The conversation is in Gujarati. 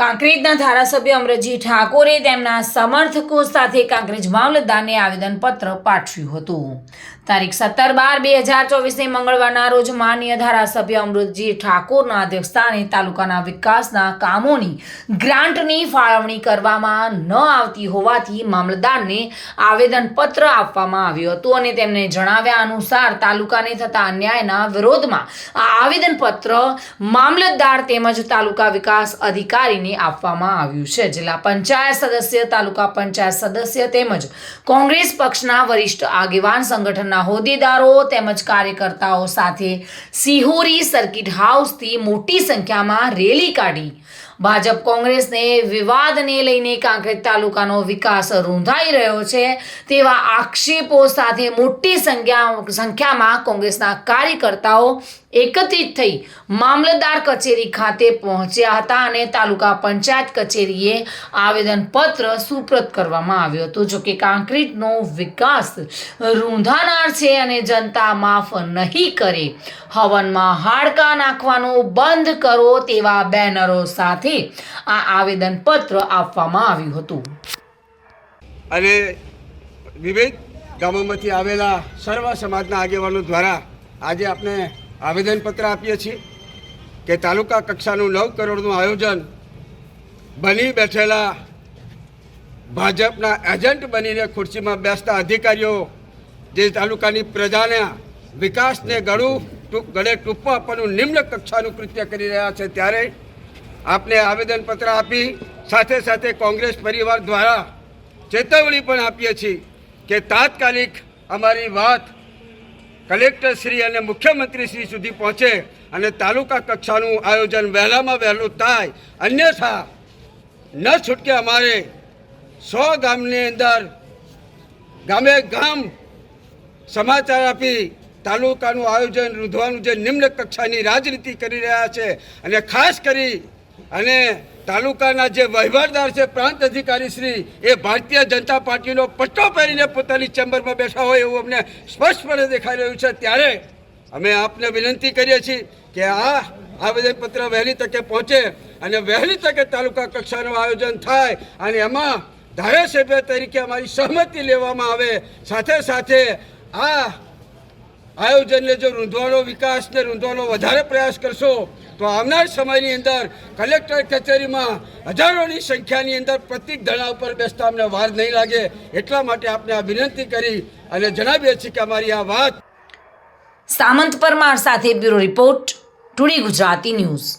કાંકરેજના ધારાસભ્ય અમરજી ઠાકોરે તેમના સમર્થકો સાથે કાંકરેજ મામલતદારને આવેદનપત્ર પાઠવ્યું હતું. તારીખ સત્તર બાર બે હજાર ચોવીસને મંગળવારના રોજ માન્ય ધારાસભ્ય અમૃતજી ઠાકોરના અધ્યક્ષસ્થાને તાલુકાના વિકાસના કામોની ગ્રાન્ટની ફાળવણી કરવામાં ન આવતી હોવાથી મામલતદારને આવેદનપત્ર આપવામાં આવ્યું હતું અને તેમને જણાવ્યા અનુસાર તાલુકાને થતા અન્યાયના વિરોધમાં આ આવેદનપત્ર મામલતદાર તેમજ તાલુકા વિકાસ અધિકારીને આપવામાં આવ્યું છે. જિલ્લા પંચાયત સદસ્ય, તાલુકા પંચાયત સદસ્ય તેમજ કોંગ્રેસ પક્ષના વરિષ્ઠ આગેવાન સંગઠનના હોદ્દેદારો તેમજ કાર્યકર્તાઓ સાથે સિહોરી સર્કિટ હાઉસથી મોટી સંખ્યામાં રેલી કાઢી. ભાજપ કોંગ્રેસને વિવાદને લઈને કાંકરેજ તાલુકાનો વિકાસ રૂંધાઈ રહ્યો છે, તેવા આક્ષેપો સાથે મોટી સંખ્યા સંખ્યામાં કોંગ્રેસના કાર્યકર્તાઓ એકત્રિત થઈ મામલતદાર કચેરી ખાતે પહોંચ્યા હતા અને તાલુકા પંચાયત કચેરીએ આવેદનપત્ર સુપ્રત કરવામાં આવ્યો હતો. જો જોકે કાંકરેજનો વિકાસ રૂંધાનાર છે અને જનતા માફ નહીં કરે. હવનમાં હાડકા નાખવાનું બંધ કરો તેવા બેનરો સાથે આ આવેદનપત્ર આપવામાં આવ્યું હતું. અને વિવિધ ગામોમાંથી આવેલા સર્વ સમાજના આગેવાનો દ્વારા આજે આપણે આવેદનપત્ર આપીએ છીએ કે તાલુકા કક્ષાનું નવ કરોડનું આયોજન બની બેઠેલા ભાજપના એજન્ટ બનીને ખુરશીમાં બેસતા અધિકારીઓ જે તાલુકાની પ્રજાના વિકાસને ગળું ગળે ટૂંપો આપવાનું નિમ્ન કક્ષાનું કૃત્ય કરી રહ્યા છે ત્યારે આપને આવેદનપત્ર આપી સાથે સાથે કોંગ્રેસ પરિવાર દ્વારા ચેતવણી પણ આપીએ છીએ કે તાત્કાલિક અમારી વાત કલેક્ટર શ્રી અને મુખ્યમંત્રી શ્રી સુધી પહોંચે અને તાલુકા કક્ષાનું આયોજન વહેલામાં વહેલું થાય. અન્યથા ન છૂટકે અમારે સો ગામની અંદર ગામે ગામ સમાચાર આપી તાલુકાનું આયોજન, રૂધવાનું જે નિમ્ન કક્ષાની રાજનીતિ કરી રહ્યા છે અને ખાસ કરી અને તાલુકાના જે વહીવટદાર છે, પ્રાંત અધિકારી શ્રી, એ ભારતીય જનતા પાર્ટીનો પટ્ટો પહેરીને પોતાની ચેમ્બરમાં બેઠા હોય એવું અમને સ્પષ્ટપણે દેખાઈ રહ્યું છે. ત્યારે અમે આપને વિનંતી કરીએ છીએ કે આ આવેદનપત્ર વહેલી તકે પહોંચે અને વહેલી તકે તાલુકા કક્ષાનું આયોજન થાય અને એમાં ધારાસભ્ય તરીકે અમારી સહમતિ લેવામાં આવે. સાથે સાથે આ આયોજનને જો રૂંધવાનો વિકાસને રૂંધવાનો વધારે પ્રયાસ કરશો, તો આવનાર સમયની અંદર કલેક્ટર કચેરીમાં હજારોની સંખ્યાની અંદર પ્રતિક ધરણા ઉપર બેસતા અમને વાર નહીં લાગે. એટલા માટે આપણે આ વિનંતી કરી અને જણાવીએ છીએ કે અમારી આ વાત સામંત પરમાર સાથે bureau report, today Gujarati news.